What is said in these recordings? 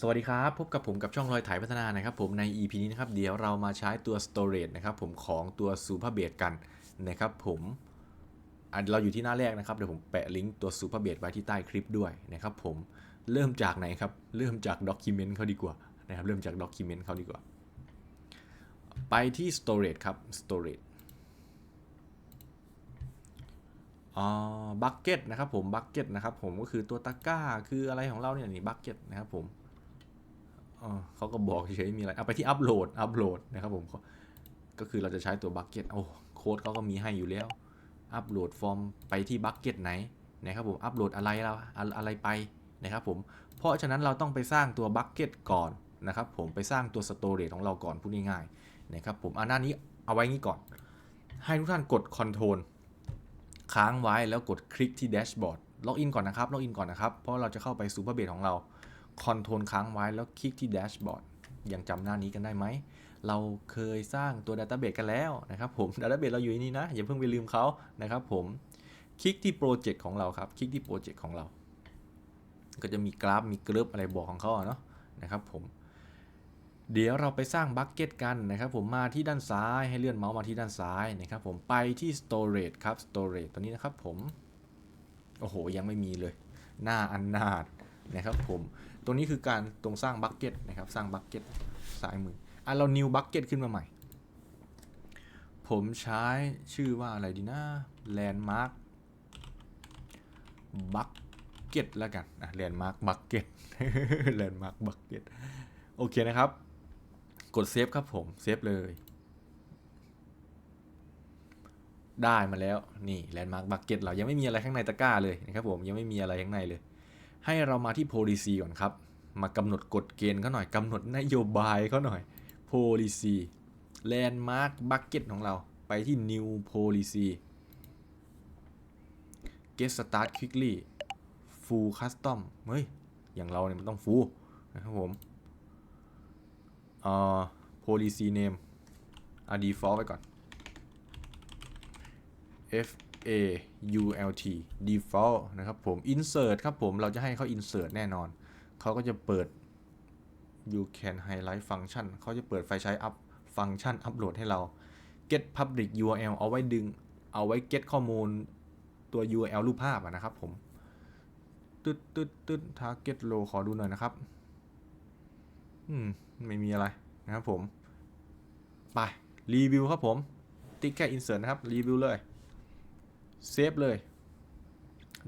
สวัสดีครับ พบกับผมกับช่องรอยถ่ายพัฒนานะครับผมใน EP นี้นะครับเดี๋ยวเรามาใช้ตัว storage นะครับผมของตัว super b a s กันนะครับผมเราอยู่ที่หน้าแรกนะครับ เดี๋ยวผมแปะลิงก์ตัว super b a s ไว้ที่ใต้คลิปด้วยนะครับผมเริ่มจากไหนครับ เริ่มจาก document เขาดีกว่านะครับเริ่มจาก document เขาดีกว่า ไปที่ storage ครับ storage อ๋อบักเก็ตนะครับผมบักเก็ตนะครับผมก็คือตัวตะกร้าคืออะไรของเราเนี่ยนี่บักเก็ตนะครับผม เขาก็บอกเฉยๆมีอะไร เอาไปที่อัปโหลด อัปโหลดนะครับผม ก็คือเราจะใช้ตัวบักเก็ตโอ้โค้ดเขาก็มีให้อยู่แล้ว อัปโหลดฟอร์มไปที่บักเก็ตไหนนะครับผม อัปโหลดอะไรเราอะไรไปนะครับผม เพราะฉะนั้นเราต้องไปสร้างตัวบักเก็ตก่อนนะครับผม ไปสร้างตัวสโตรเรจของเราก่อนพูดง่ายๆนะครับผมอันหน้านี้เอาไว้งี้ก่อน ให้ทุกท่านกดคอนโทรลค้างไว้แล้วกดคลิกที่แดชบอร์ด ล็อกอินก่อนนะครับ ล็อกอินก่อนนะครับ เพราะเราจะเข้าไปซูเปอร์เบสของเรา คอนโทรลค้างไว้แล้วคลิกที่แดชบอร์ดยังจำหน้านี้กันได้ไหม เราเคยสร้างตัว Database กันแล้วนะครับผม Database เราอยู่ในนี้นะ อย่าเพิ่งไปลืมเขานะครับผม คลิกที่โปรเจกต์ของเราครับ คลิกที่โปรเจกต์ของเรา ก็จะมีกราฟ มีกราฟอะไรบอกของเขาเนาะนะครับผม เดี๋ยวเราไปสร้างบัคเก็ตกันนะครับผม มาที่ด้านซ้าย ให้เลื่อนเมาส์มาที่ด้านซ้ายนะครับผม ไปที่ storage ครับ storage ตัวนี้นะครับผม โอ้โห ยังไม่มีเลย หน้าอันนาดนะครับผม ตัวนี้คือการตรงสร้างบัคเก็ตนะครับสร้างบัคเก็ตซ้ายมืออะเรา new bucket ขึ้นมาใหม่ ผมใช้ชื่อว่าอะไรดีนะ landmark bucket แล้วกันอะ landmark bucket landmark bucket โอเคนะครับ กดเซฟครับผมเซฟเลย ได้มาแล้ว นี่แลนด์มาร์ k บักเก็ตเรายังไม่มีอะไรข้างในตะกร้าเลยนะครับผมยังไม่มีอะไรข้างในเลย ให้เรามาที่ policy ก่อนครับ มากำหนดกฎเกณฑ์เขาหน่อยกำหนดนโยบายเขาหน่อย policy landmark bucket ของเราไปที่ new policy get start quickly full custom เฮ้ย อย่างเราเนี่ยมันต้อง full นะครับผมอ่า policy name อ่า default ไว้ก่อน f a u l t default นะครับผม insert ครับผมเราจะให้เขา insert แน่นอน เขาก็จะเปิด you can highlight function เขาจะเปิดไฟใช้ up function upload ให้เรา get public URL เอาไว้ดึง เอาไว้ get ข้อมูลตัว URL รูปภาพนะครับผม ตึ๊ดตึ๊ดตึ๊ด target low ขอดูหน่อยนะครับ อืม ไม่มีอะไรนะครับผม ไป รีวิวครับผม ติ๊กแค่ insert นะครับ รีวิวเลย เซฟเลย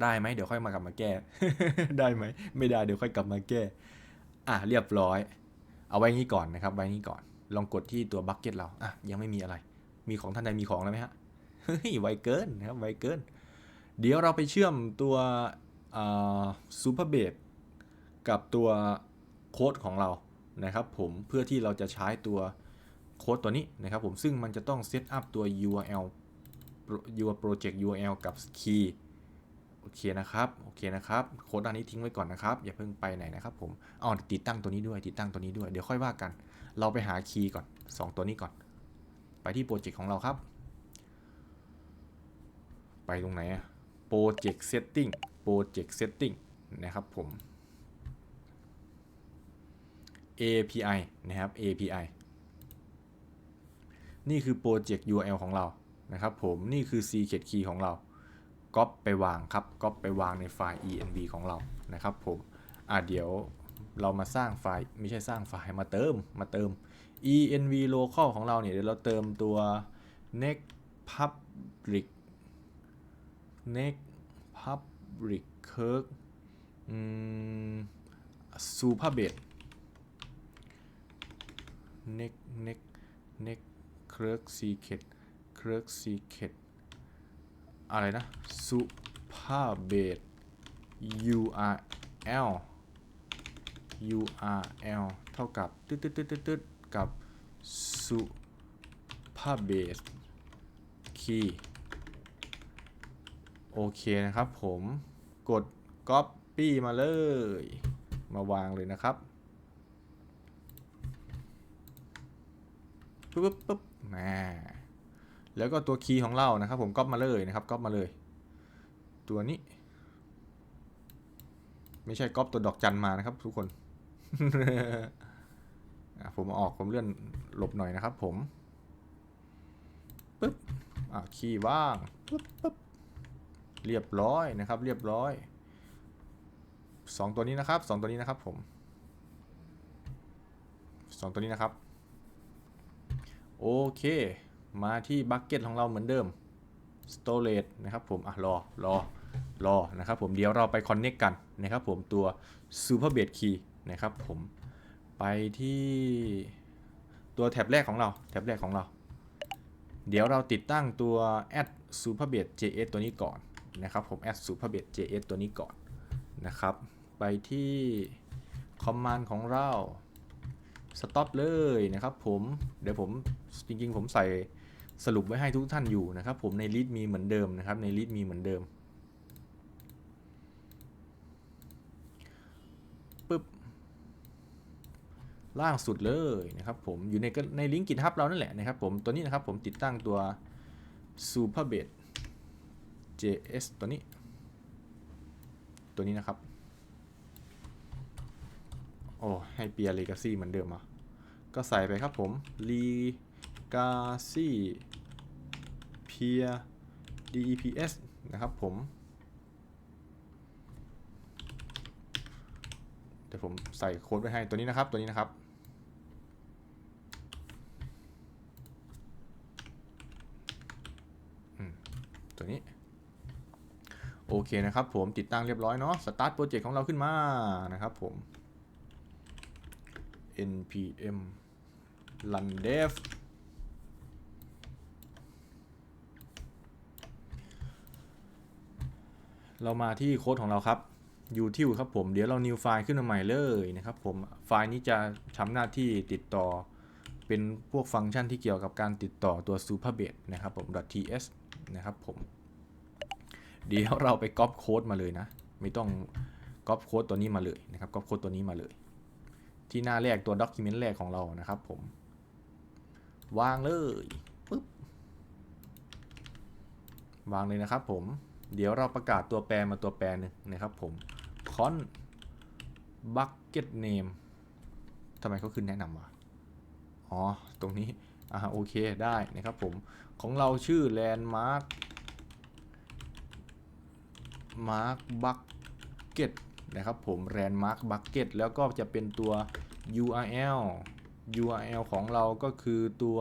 ได้ไหมเดี๋ยวค่อยมากลับมาแก้ ได้ไหมไม่ได้เดี๋ยวค่อยกลับมาแก้ อะเรียบร้อย เอาไว้งี้ก่อนนะครับ ไว้งี้ก่อน ลองกดที่ตัวบัคเก็ตเราอะยังไม่มีอะไร มีของท่านใดมีของแล้วไหมฮะเฮ้ยไวเกินนะครับไวเกิน เดี๋ยวเราไปเชื่อมตัวซูเปอร์เบดกับตัวโค้ดของเรานะครับผมเพื่อที่เราจะใช้ตัวโค้ดตัวนี้นะครับผมซึ่งมันจะต้องเซตอัพตัว URL your project URL กับ key โอเคนะครับโอเคนะครับโค้ดอันนี้ทิ้งไว้ก่อนนะครับ อย่าเพิ่งไปไหนนะครับผมอ๋อติดตั้งตัวนี้ด้วยติดตั้งตัวนี้ด้วยเดี๋ยวค่อยว่ากัน เราไปหาคีย์ก่อน 2 ตัวนี้ก่อน ไปที่โปรเจกต์ของเราครับ ไปตรงไหนอะโปรเจกต์เซตติ้งโปรเจกต์เซตติ้งนะครับผม API นะครับ API นี่คือโปรเจกต์ URL ของเรา นะครับผมนี่คือ secret key ของเราก๊อปไปวางครับก๊อปไปวางในไฟล์ env ของเรานะครับผมอะเดี๋ยวเรามาสร้างไฟล์ไม่ใช่สร้างไฟล์มาเติมมาเติม env local ของเราเนี่ยเดี๋ยวเราเติมตัว next public next public kirk อืม superbase neck neck neck clerk secret clerk secret อะไรนะ superbase url url เท่ากับตึ๊ดตึ๊ดตึ๊ดตึ๊ดติดกับ superbase key โอเคนะครับผมกด copy มาเลย มาวางเลยนะครับปึ๊บปึ๊บปึ๊บแหม แล้วก็ตัวคีย์ของเรานะครับผมก๊อปมาเลยนะครับก๊อปมาเลย ตัวนี้ ไม่ใช่ก๊อปตัวดอกจันมานะครับ ทุกคนผมออกผมเลื่อนหลบหน่อยนะครับ ผมปึ๊บอะคีย์ว่างปึ๊บปึ๊บเรียบร้อยนะครับ เรียบร้อยสองตัวนี้นะครับสองตัวนี้นะครับผมสองตัวนี้นะครับ โอเค มาที่บัคเก็ตของเราเหมือนเดิม storage นะครับผมอะรอรอรอนะครับผมเดี๋ยวเราไป connect กันนะครับผมตัว super base key นะครับผมไปที่ตัวแท็บแรกของเราแท็บแรกของเรา เดี๋ยวเราติดตั้งตัว add super base js ตัวนี้ก่อนนะครับผม add super base js ตัวนี้ก่อนนะครับ ไปที่ command ของเรา stop เลยนะครับผม เดี๋ยวผมจริงๆ ผมใส่ สรุปไว้ให้ทุกท่านอยู่นะครับ ผมในลิสต์มีเหมือนเดิมนะครับ ในลิสต์มีเหมือนเดิมปึ๊บล่างสุดเลยนะครับผมอยู่ในในลิงก์ GitHub เรานั่นแหละนะครับผมตัวนี้นะครับผมติดตั้งตัว Superbase JS ตัวนี้ ตัวนี้นะครับ โอ้ให้เปีย Legacy เหมือนเดิมอะก็ใส่ไปครับผม Legacy เพีย DEPS นะครับผม เดี๋ยวผมใส่โค้ดไว้ให้ตัวนี้นะครับ ตัวนี้นะครับตัวนี้ โอเคนะครับผมติดตั้งเรียบร้อยเนาะสตาร์ทโปรเจกต์ของเราขึ้นมานะครับผม npm run dev เรามาที่โค้ดของเราครับ util ครับผมเดี๋ยวเรา new ไฟล์ขึ้นมาใหม่เลยนะครับผมไฟล์นี้จะทำหน้าที่ติดต่อ เป็นพวกฟังก์ชันที่เกี่ยวกับการติดต่อตัว superbase นะครับผม .ts นะครับผม เดี๋ยวเราไปก๊อปโค้ดมาเลยนะ ไม่ต้องก๊อปโค้ดตัวนี้มาเลยนะครับก๊อปโค้ดตัวนี้มาเลย ที่หน้าแรกตัว document แรกของเรานะครับผมวางเลยปึ๊บวางเลยนะครับผม เดี๋ยวเราประกาศตัวแปรมาตัวแปรหนึ่งนะครับผม con bucket name ทำไมเขาขึ้นแนะนำวะ อ๋อ ตรงนี้ อ่า โอเค ได้นะครับผม ของเราชื่อ landmark mark bucket นะครับผม landmark bucket แล้วก็จะเป็นตัว url url ของเราก็คือตัว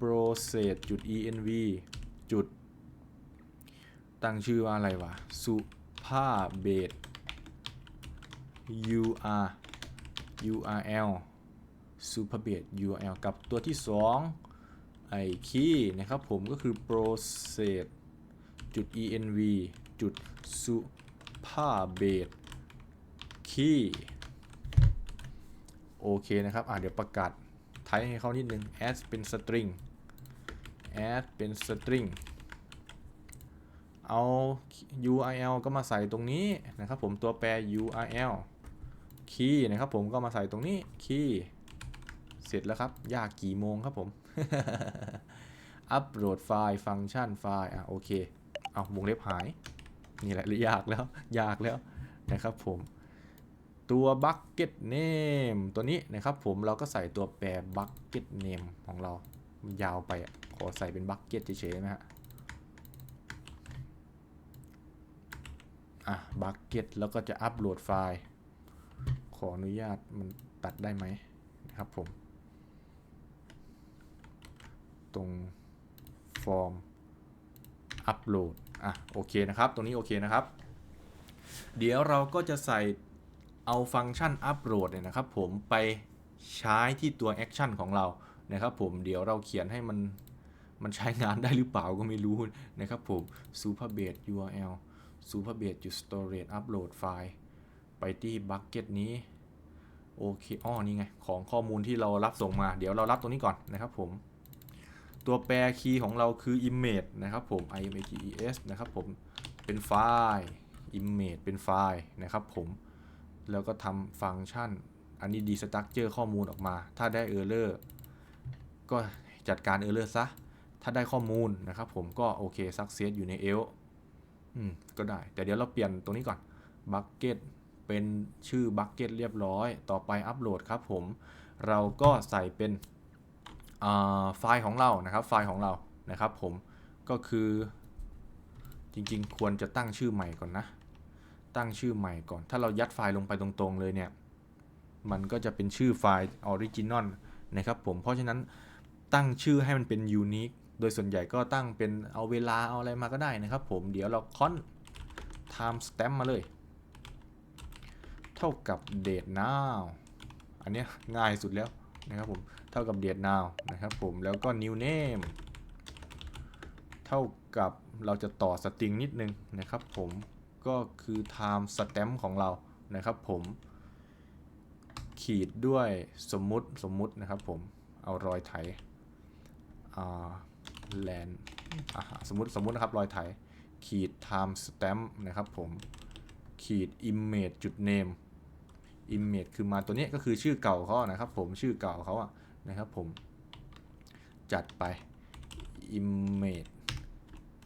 process.env จุด ตั้งชื่อว่าอะไรวะ สุภาเบส ur url superbase url กับตัวที่2ไอคีย์นะครับผมก็คือ process จุด env จุด superbase key โอเคนะครับ อะเดี๋ยวประกาศไทป์ให้เขานิดนึง as เป็น string as เป็น string เอา URL ก็มาใส่ตรงนี้นะครับผมตัวแปร URL key นะครับผมก็มาใส่ตรงนี้ key เสร็จแล้วครับ ยากกี่โมงครับผมอัปโหลดไฟล์ฟังก์ชันไฟล์อะโอเคเอาวงเล็บหาย นี่แหละยากแล้ว ยากแล้วนะครับผม ตัว bucket name ตัวนี้นะครับผมเราก็ใส่ตัวแปร bucket name ของเรา ยาวไปอะขอใส่เป็น bucket เฉยๆไหมฮะ อะ bucket แล้วก็จะอัปโหลดไฟล์ ขออนุญาตมันตัดได้ไหมนะครับผม ตรงฟอร์มอัปโหลดอะโอเคนะครับ ตรงนี้โอเคนะครับ เดี๋ยวเราก็จะใส่เอาฟังก์ชันอัปโหลดเนี่ยนะครับ ผมไปใช้ที่ตัวแอคชั่นของเรานะครับผมเดี๋ยวเราเขียนให้มันมันใช้งานได้หรือเปล่าก็ไม่รู้นะครับผม superbase url superbase จุด storage upload ไฟล์ไปที่บั c เก็ตนี้ โอเคอ้อนี่ไง ของข้อมูลที่เรารับส่งมา เดี๋ยวเรารับตรงนี้ก่อนนะครับผม ตัวแปรคีย์ของเราคือ image นะครับผม images นะครับผม เป็นไฟล์ image เป็นไฟล์นะครับผม แล้วก็ทำฟังก์ชัน อันนี้ destructure ข้อมูลออกมา ถ้าได้ error ก็จัดการ error ซะ ถ้าได้ข้อมูลนะครับผมก็โอเค success อยู่ใน else อืมก็ได้ แต่เดี๋ยวเราเปลี่ยนตรงนี้ก่อน bucket เป็นชื่อบัคเก็ตเรียบร้อย ต่อไปอัปโหลดครับผม เราก็ใส่เป็นไฟล์ของเรานะครับไฟล์ของเรานะครับผมก็คือจริงๆ ควรจะตั้งชื่อใหม่ก่อนนะ ตั้งชื่อใหม่ก่อน ถ้าเรายัดไฟล์ลงไปตรงๆเลยเนี่ย มันก็จะเป็นชื่อไฟล์ออริจินอลนะครับผม เพราะฉะนั้นตั้งชื่อให้มันเป็นยูนิค โดยส่วนใหญ่ก็ตั้งเป็นเอาเวลาเอาอะไรมาก็ได้นะครับ ผมเดี๋ยวเราคอน time stamp มาเลย เท่ากับ date now อันเนี้ยง่ายสุดแล้วนะครับผมเท่ากับ date now นะครับผมแล้วก็ new name เท่ากับเราจะต่อสตริงนิดนึงนะครับผมก็คือ time stamp ของเรานะครับผมขีดด้วยสมมุติสมมุตินะครับผมเอารอยไถอ่า land อะสมมติสมมตินะครับรอยไถขีด time stamp นะครับผม ขีด image จุด name image คือมาตัวนี้ก็คือชื่อเก่าเขานะครับผมชื่อเก่าเขาอะนะครับผม จัดไป image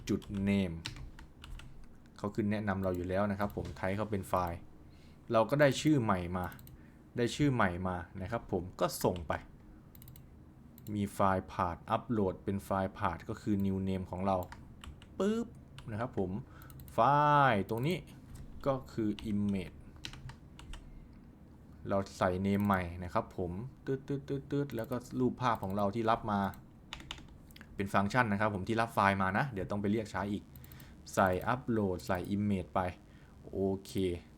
จุด name เขาขึ้นแนะนำเราอยู่แล้วนะครับผมไทยเขาเป็นไฟล์ เราก็ได้ชื่อใหม่มา ได้ชื่อใหม่มานะครับผมก็ส่งไป มีไฟล์พาดอัปโหลดเป็นไฟล์พาดก็คือ new name ของเราปึ๊บนะครับผมไฟล์ตรงนี้ก็คือ image เราใส่ name ใหม่นะครับผมตืดตืดตืดตืดแล้วก็รูปภาพของเราที่รับมา เป็นฟังก์ชันนะครับผมที่รับไฟล์มานะ เดี๋ยวต้องไปเรียกใช้อีก ใส่อัปโหลดใส่ image ไป โอเค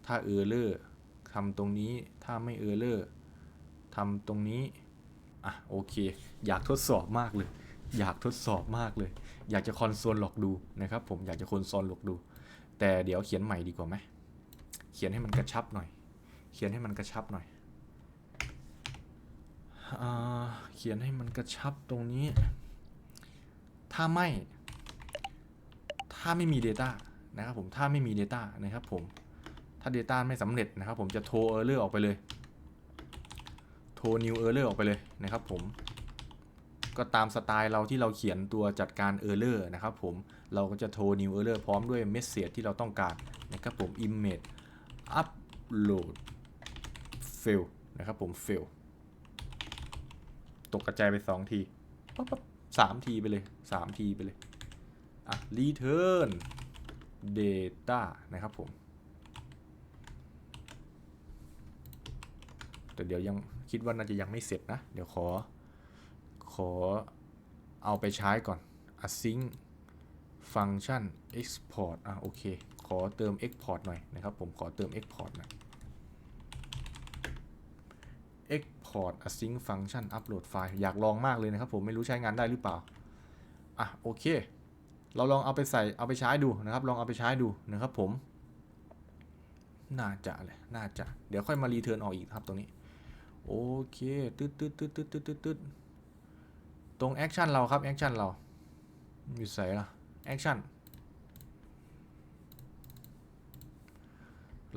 ถ้า error ทำตรงนี้ถ้าไม่ error ทำตรงนี้ อะโอเค อยากทดสอบมากเลย อยากทดสอบมากเลย อยากจะคอนโซลหลอกดูนะครับผมอยากจะคอนโซลหลอกดู แต่เดี๋ยวเขียนใหม่ดีกว่าไหมเขียนให้มันกระชับหน่อย เขียนให้มันกระชับหน่อยเขียนให้มันกระชับตรงนี้ ถ้าไม่ ถ้าไม่มี Data นะครับผมถ้าไม่มี Data นะครับผมถ้า Data ไม่สำเร็จนะครับผมจะโทร Error ออกไปเลย โทร new error อร์ออกไปเลยนะครับผม ก็ตามสไตล์เราที่เราเขียนตัวจัดการ error นะครับผม เราก็จะโทร new error พร้อมด้วย message ที่เราต้องการนะครับผม image upload fail นะครับผม fail ตกกระจายไป 2 ทีปั๊บปั๊บสามทีไปเลย 3 ทีไปเลย อะ return data นะครับผม แต่เดี๋ยวยัง คิดว่าน่าจะยังไม่เสร็จนะ เดี๋ยวขอ ขอเอาไปใช้ก่อน async function export อะโอเค ขอเติม export หน่อยนะครับ ผมขอเติม export น่อย export async function upload ไฟล์อยากลองมากเลยนะครับ ผมไม่รู้ใช้งานได้หรือเปล่า อะโอเค เราลองเอาไปใส่เอาไปใช้ดูนะครับ ลองเอาไปใช้ดูนะครับผม น่าจะเลย น่าจะ เดี๋ยวค่อยมารีเทิร์นออกอีกครับตรงนี้ โอเคตึ๊ดตึ๊ดตึ๊ดตึ๊ดตึ๊ดตึ๊ดตึ๊ดตรงแอคชั่นเราครับแอคชั่นเราอยู่ใส่ละแอคชั่น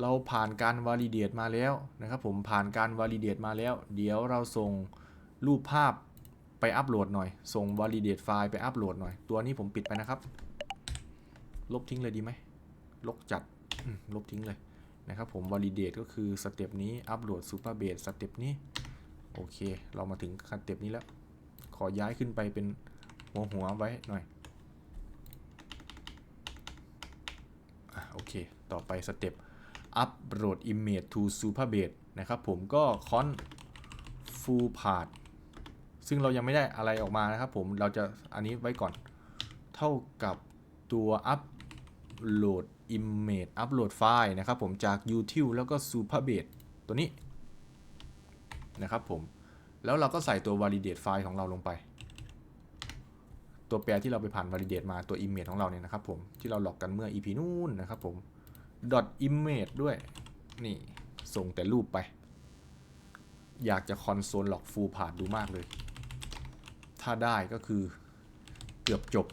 เราผ่านการวอลิเดตมาแล้วนะครับผมผ่านการวอลิเดตมาแล้ว เดี๋ยวเราส่งรูปภาพไปอัปโหลดหน่อย ส่งวอลิเดตไฟล์ไปอัปโหลดหน่อย ตัวนี้ผมปิดไปนะครับ ลบทิ้งเลยดีไหมลบจัดลบทิ้งเลย นะครับผม validate ก็คือสเต็ปนี้ upload super base สเต็ปนี้ โอเค เรามาถึงสเต็ปนี้แล้ว ขอย้ายขึ้นไปเป็นหัวหัวไว้หน่อยอะโอเค ต่อไปสเต็ป upload image to super base นะครับผมก็ con full part ซึ่งเรายังไม่ได้อะไรออกมานะครับผมเราจะอันนี้ไว้ก่อน เท่ากับตัว upload image upload ไฟล์นะครับผมจาก util แล้วก็ superbase ตัวนี้นะครับผม แล้วเราก็ใส่ตัว validate ไฟล์ของเราลงไป ตัวแปรที่เราไปผ่าน validate มาตัว image ของเราเนี่ยนะครับผมที่เราหลอกกันเมื่อ ep นู่นนะครับผม dot image ด้วย นี่ ส่งแต่รูปไป อยากจะคอนโซลหลอก full ผ่านดูมากเลย ถ้าได้ก็คือเกือบจบ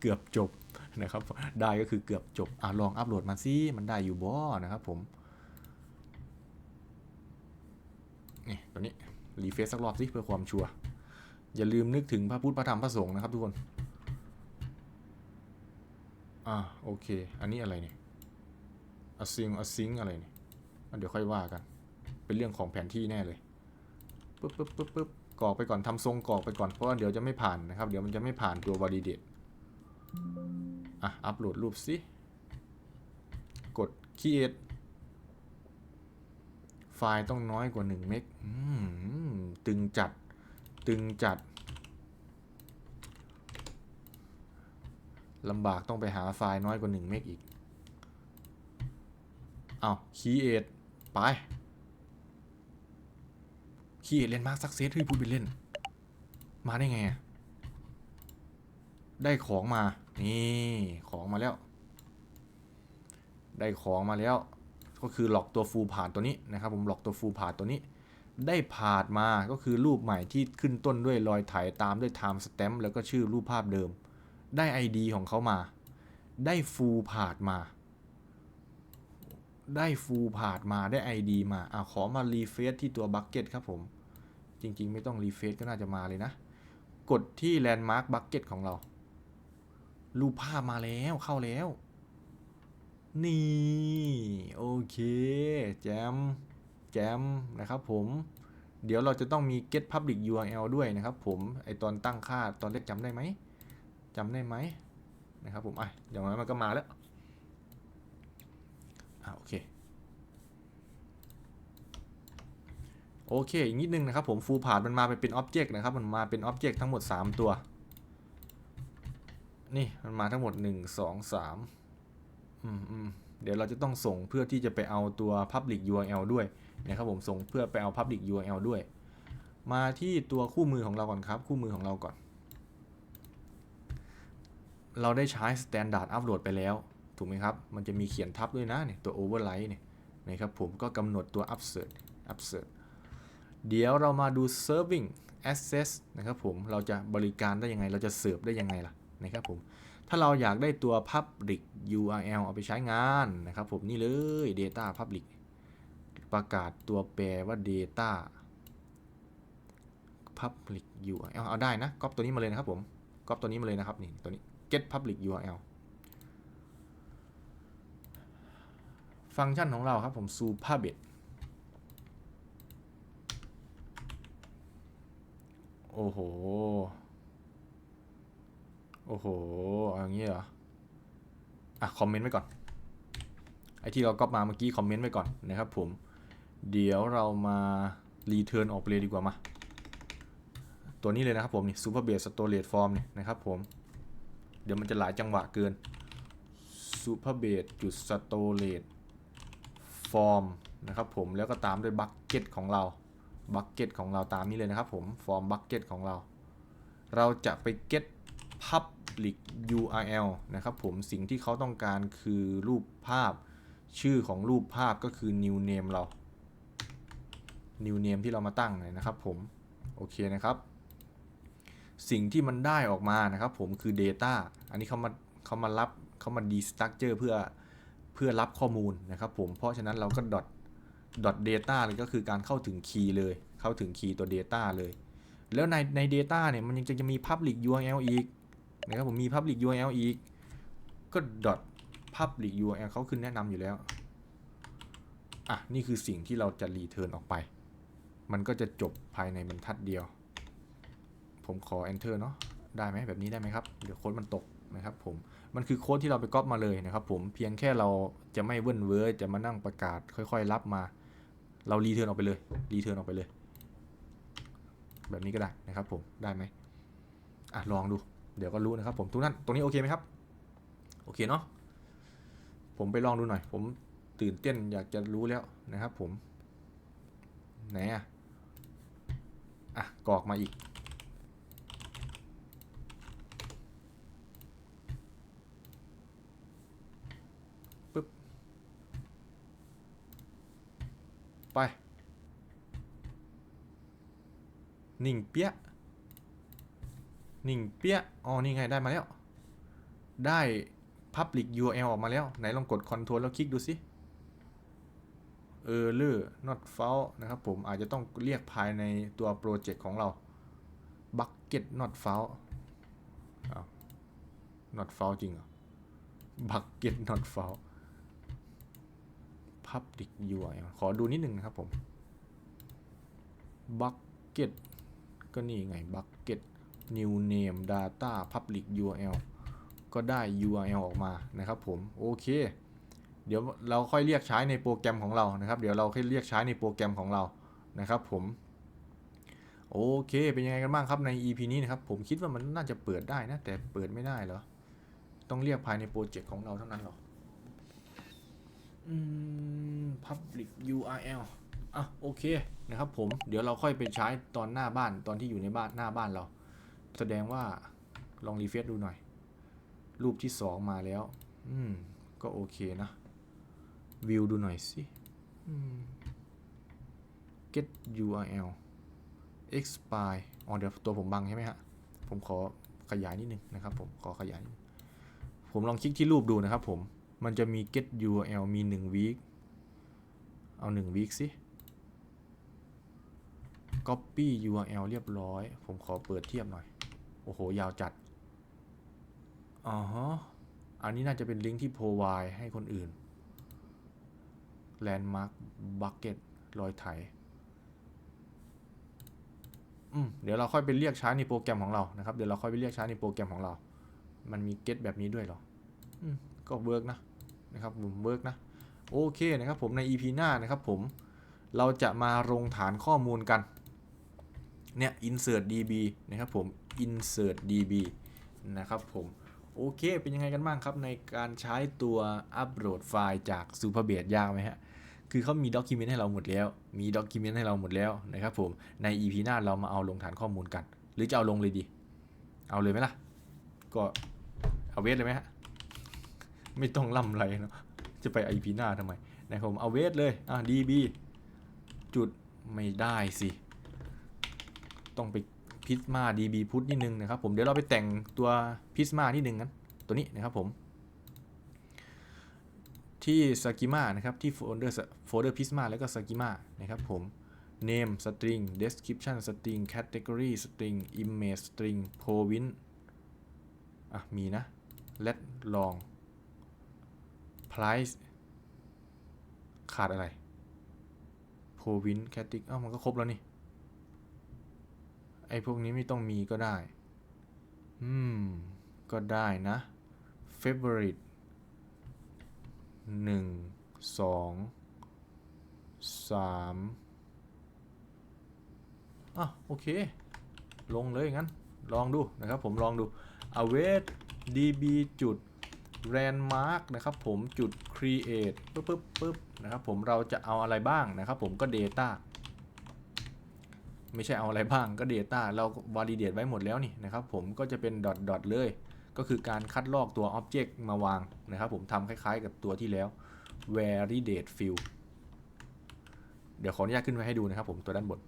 เกือบจบ นะครับ ได้ก็คือเกือบจบอะลองอัปโหลดมาซิมันได้อยู่บ่นะครับผมนี่ตัวนี้รีเฟซสักรอบสิเพื่อความชัวร์อย่าลืมนึกถึงพระพุทธพระธรรมพระสงฆ์นะครับทุกคนอ่าโอเค อันนี้อะไรเนี่ยอซิงอซิงอะไรเนี่ยเดี๋ยวค่อยว่ากัน เป็นเรื่องของแผนที่แน่เลยปึ๊บปึ๊บปึ๊บปึ๊บกรอกไปก่อนทำทรงกรอกไปก่อนเพราะว่าเดี๋ยวจะไม่ผ่านนะครับ เดี๋ยวมันจะไม่ผ่านตัว validate อ่ อะ อัปโหลดรูปสิกด create ไฟล์ต้องน้อยกว่า 1 เมกอืมตึงจัด ตึงจัดลำบากต้องไปหาไฟล์น้อยกว่า 1 เมกอีก เอา create ไป create เล่นมากสักเซสเฮ้ยพูดไปเล่น มาได้ไง ได้ของมา นี่ของมาแล้ว ได้ของมาแล้ว ก็คือหลอกตัวฟูลผ่านตัวนี้นะครับ ผมหลอกตัวฟูลผ่านตัวนี้ ได้ผ่านมาก็คือรูปใหม่ที่ขึ้นต้นด้วยรอยถ่ายตามด้วย time stamp แล้วก็ชื่อรูปภาพเดิม ได้ ID ของเขามา ได้ฟูลผ่านมา ได้ฟูลผ่านมาได้ ID มาอะขอมารีเฟซที่ตัวบัคเก็ตครับผม จริงๆ ไม่ต้องรีเฟซก็น่าจะมาเลยนะ กดที่แลนด์มาร์คบัคเก็ตของเรา รูปภาพมาแล้วเข้าแล้ว นี่ โอเค แจม แจมนะครับผมเดี๋ยวเราจะต้องมี get public URL ด้วยนะครับผมไอตอนตั้งค่าตอนแรกจำได้ไหมจำได้ไหมนะครับผมอะอย่างนั้นมันก็มาแล้วอะโอเคโอเคอีกนิดนึงนะครับผม full part มันมาเป็น object นะครับ มันมาเป็น object ทั้งหมด 3 ตัว นี่มันมาทั้งหมด 1 2 3อืมอืมเดี๋ยวเราจะต้องส่งเพื่อที่จะไปเอาตัว public URL ด้วยนะครับผมส่งเพื่อไปเอา public URL ด้วย มาที่ตัวคู่มือของเราก่อนครับ คู่มือของเราก่อน เราได้ใช้ standard upload ไปแล้ว ถูกไหมครับ มันจะมีเขียนทับด้วยนะเนี่ยตัว override เนี่ยนะครับผมก็กำหนดตัว upsert upsert เดี๋ยวเรามาดู serving access นะครับผมเราจะบริการได้ยังไง เราจะเสิร์ฟได้ยังไงล่ะ นะครับผม ถ้าเราอยากได้ตัว public URL เอาไปใช้งานนะครับผมนี่เลย data public ประกาศตัวแปรว่า data public URL เอาได้นะก๊อปตัวนี้มาเลยนะครับผมก๊อปตัวนี้มาเลยนะครับนี่ตัวนี้ get public URL ฟังก์ชันของเราครับผม superbet โอ้โห โอ้โหอย่างนี้เหรอ อะ คอมเมนต์ไว้ก่อน ไอที่เราก๊อปมาเมื่อกี้คอมเมนต์ไว้ก่อนนะครับผม เดี๋ยวเรามารีเทิร์นออกไปเลยดีกว่ามา ตัวนี้เลยนะครับผมนี่ Super Base Storage Form เนี่ยนะครับผม เดี๋ยวมันจะหลายจังหวะเกิน Super Base จุด Storage Form นะครับผม แล้วก็ตามด้วย Bucket ของเรา Bucket ของเราตามนี้เลยนะครับผม Form Bucket ของเรา เราจะไป get public URL นะครับผมสิ่งที่เขาต้องการคือรูปภาพ ชื่อของรูปภาพก็คือ new name เรา new name ที่เรามาตั้งเลยนะครับผม โอเคนะครับ สิ่งที่มันได้ออกมานะครับผมคือ data อันนี้เขามาเขามารับเขามา destructure เพื่อเพื่อรับข้อมูลนะครับผม เพราะฉะนั้นเราก็ dot dot data เลยก็คือการเข้าถึงคีย์เลย เข้าถึงคีย์ตัว data เลย แล้วในใน data เนี่ยมันยังจะมี public URL อีก นะครับผมมี public URL อีก ก็ dot public URL เขาขึ้นแนะนำอยู่แล้ว อะ นี่คือสิ่งที่เราจะ return ออกไป มันก็จะจบภายในบรรทัดเดียว ผมขอ enter เนาะได้ไหมแบบนี้ได้ไหมครับ เดี๋ยวโค้ดมันตกนะครับผม มันคือโค้ดที่เราไปก๊อปมาเลยนะครับผม เพียงแค่เราจะไม่เว้นเวอร์จะมานั่งประกาศค่อยๆ รับมา เรารีเทิร์นออกไปเลย รีเทิร์นออกไปเลย แบบนี้ก็ได้นะครับผม ได้ไหมอะลองดู เดี๋ยวก็รู้นะครับผมทุกท่านตรงนี้โอเคไหมครับ โอเคเนาะผมไปลองดูหน่อย ผมตื่นเต้นอยากจะรู้แล้วนะครับ ผมไหนอะอะกรอกมาอีก ปึ๊บ ไป นิ่งเปี้ย นิ่งเปี้ย อ๋อ นี่ไงได้มาแล้ว ได้ Public URL ออกมาแล้ว ไหนลองกด Ctrl แล้วคลิกดูสิเออเลอ not found นะครับผมอาจจะต้องเรียกภายในตัวโปรเจกต์ของเรา bucket not found อ้าว not found จริงเหรอ bucket not found public URL ขอดูนิดนึงนะครับผม bucket ก็นี่ไง bucket new name data public URL ก็ได้ URL ออกมานะครับผม โอเค เดี๋ยวเราค่อยเรียกใช้ในโปรแกรมของเรานะครับ เดี๋ยวเราค่อยเรียกใช้ในโปรแกรมของเรานะครับผมโอเค เป็นยังไงกันบ้างครับใน EP นี้นะครับ ผมคิดว่ามันน่าจะเปิดได้นะ แต่เปิดไม่ได้เหรอ ต้องเรียกภายในโปรเจกต์ของเราเท่านั้นเหรออืม public URL อะโอเคนะครับผม เดี๋ยวเราค่อยไปใช้ตอนหน้าบ้านตอนที่อยู่ในบ้านหน้าบ้านเรา แสดงว่าลองรีเฟซดูหน่อย รูปที่สองมาแล้ว อืม ก็โอเคนะ วิวดูหน่อยสิ get URL expire อ๋อเดี๋ยวตัวผมบังใช่ไหมฮะ ผมขอขยายนิดนึงนะครับผม ขอขยาย ผมลองคลิกที่รูปดูนะครับผม มันจะมี get URL มี 1 week เอา 1 week สิ copy URL เรียบร้อย ผมขอเปิดเทียบหน่อย โอ้โห ยาวจัด อ๋อฮะอันนี้น่าจะเป็นลิงก์ที่ provide ให้คนอื่น landmark bucket รอยไถ อืม เดี๋ยวเราค่อยไปเรียกใช้ในโปรแกรมของเรา นะครับ เดี๋ยวเราค่อยไปเรียกใช้ในโปรแกรมของเรา มันมี get แบบนี้ด้วยหรอ อืม ก็เวิร์กนะ นะครับ ผมเวิร์กนะ โอเคนะครับผมใน EP หน้านะครับผม เราจะมาลงฐานข้อมูลกัน เนี่ย insert db นะครับผม insert db นะครับผมโอเค เป็นยังไงกันบ้างครับในการใช้ตัวอัปโหลดไฟล์จาก Superbase ยากไหมฮะ คือเขามีด็อกิเมนต์ให้เราหมดแล้ว มีด็อกิเมนต์ให้เราหมดแล้วนะครับผม ใน EP หน้าเรามาเอาลงฐานข้อมูลกัน หรือจะเอาลงเลยดี เอาเลยไหมล่ะ ก็เอาเวทเลยไหมฮะ ไม่ต้องล่ำไรเนาะ จะไป IP หน้าทำไมนะครับผมเอาเวทเลย อะ DB จุดไม่ได้สิ ต้องไป พิสมา DB พุทนิดนึงนะครับผมเดี๋ยวเราไปแต่งตัวพิสมานิดนึงกันตัวนี้นะครับผมที่ schema นะครับที่โฟลเดอร์โฟลเดอร์พิสมาแล้วก็ schema นะครับผม name string description string category string image string province อะ มีนะ let long price ขาดอะไร province category อ้าวมันก็ครบแล้วนี่ อ้พวกนี้ไม่ต้องมีก็ได้ อืม ก็ได้นะ favorite หนึ่งสองสามอะโอเค ลงเลยงั้น ลองดูนะครับผมลองดู await db จุด landmark นะครับผมจุด create ปึ๊บปึ๊บปึ๊บนะครับผมเราจะเอาอะไรบ้างนะครับผมก็ data ไม่ใช่เอาอะไรบ้างก็ Data เรา validate ไว้หมดแล้วนี่นะครับผมก็จะเป็น dot dot เลย ก็คือการคัดลอกตัว Object มาวางนะครับผมทำคล้ายๆกับตัวที่แล้ว validate field เดี๋ยวขออนุญาตขึ้นไว้ให้ดูนะครับผมตัวด้านบน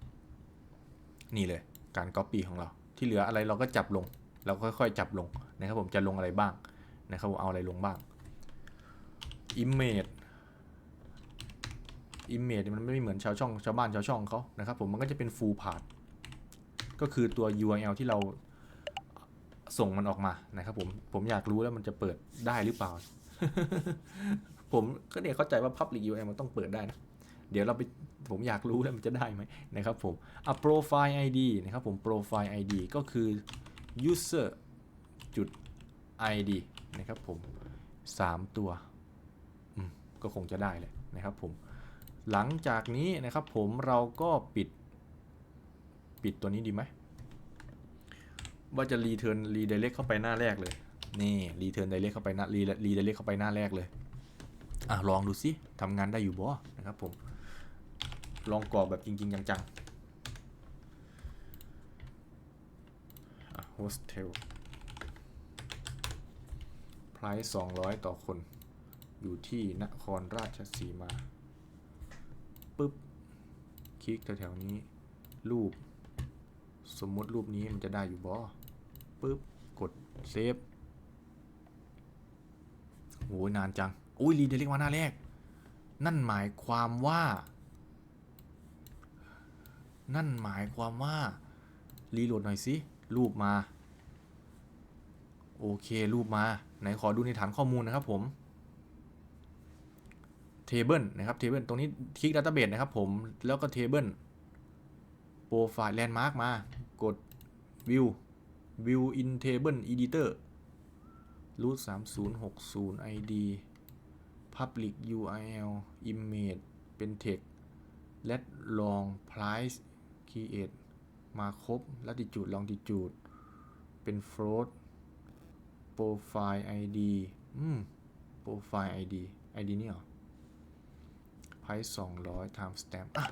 นี่เลยการ copy ของเรา ที่เหลืออะไรเราก็จับลง เราก็ค่อยๆจับลงนะครับผมจะลงอะไรบ้างนะครับผมเอาอะไรลงบ้าง image image มันไม่เหมือนชาวช่องชาวบ้านชาวช่องเขานะครับผมมันก็จะเป็น full part ก็คือตัว URL ที่เราส่งมันออกมานะครับผมผมอยากรู้แล้วมันจะเปิดได้หรือเปล่า ผมก็เนี่ยเข้าใจว่า public URL มันต้องเปิดได้นะเดี๋ยวเราไปผมอยากรู้แล้วมันจะได้ไหมนะครับผมอะ profile ID นะครับผม profile ID ก็คือ user จุด ID นะครับผม 3 ตัวก็คงจะได้แหละนะครับผม หลังจากนี้นะครับผมเราก็ปิดปิดตัวนี้ดีไหม ว่าจะรีเทิร์นรีเดเรกเข้าไปหน้าแรกเลย นี่รีเทิร์นไดเรกเข้าไปหน้ารีรีเดเรกเข้าไปหน้าแรกเลย อะลองดูสิทำงานได้อยู่บ่นะครับผม ลองกรอกแบบจริง ๆ จังๆอะโฮสเทล price 200ต่อคน อยู่ที่นครราชสีมา ปุ๊บคลิกแถวๆนี้ รูป สมมติรูปนี้มันจะได้อยู่บ่ปุ๊บกดเซฟโอ้ยนานจังอุ้ยรีเดล็กมาหน้าแรก นั่นหมายความว่า นั่นหมายความว่า รีโหลดหน่อยสิ รูปมา โอเค รูปมา ไหนขอดูในฐานข้อมูลนะครับผม table นะครับ table ตรงนี้คลิก database นะครับผม แล้วก็ table profile landmark มา กด view view in table editor root 3060 id public url image เป็น text let long price create มาครบ latitude longitude เป็น float profile id อืม profile id id นี่เหรอ price 200 time stamp อะ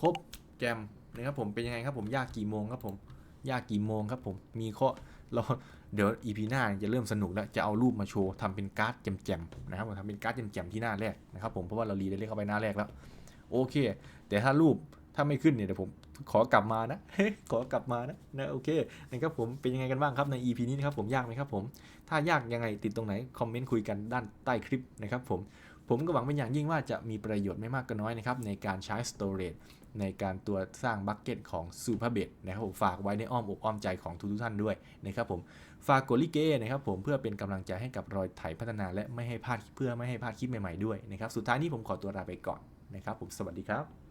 ครบแจมนะครับผมเป็นยังไงครับผมยากกี่โมงครับผม ยากกี่โมงครับผม มีข้อเราเดี๋ยว EP หน้าจะเริ่มสนุกแล้ว จะเอารูปมาโชว์ทำเป็นการ์ดแจมๆนะครับผมทำเป็นการ์ดแจมๆที่หน้าแรกนะครับผมเพราะว่าเรารีได้เลขเข้าไปหน้าแรกแล้ว โอเค แต่ถ้ารูปถ้าไม่ขึ้นเนี่ยเดี๋ยวผมขอกลับมานะ ขอกลับมานะนะโอเคนะครับผมเป็นยังไงกันบ้างครับใน EP นี้นะครับผมยากไหมครับผม ถ้ายากยังไงติดตรงไหน คอมเมนต์คุยกันด้านใต้คลิปนะครับผม ผมก็หวังเป็นอย่างยิ่งว่าจะมีประโยชน์ไม่มากก็น้อยนะครับในการใช้ storage ในการตัวสร้างบัคเก็ตของซูเปอร์เบดนะครับผมฝากไว้ในอ้อมอกอ้อมใจของทุกท่านด้วยนะครับผมฝากกดลิเกนะครับผมเพื่อเป็นกำลังใจให้กับรอยไถพัฒนา และไม่ให้พลาดเพื่อไม่ให้พลาดคลิปใหม่ๆด้วยนะครับสุดท้ายนี้ผมขอตัวลาไปก่อนนะครับผมสวัสดีครับ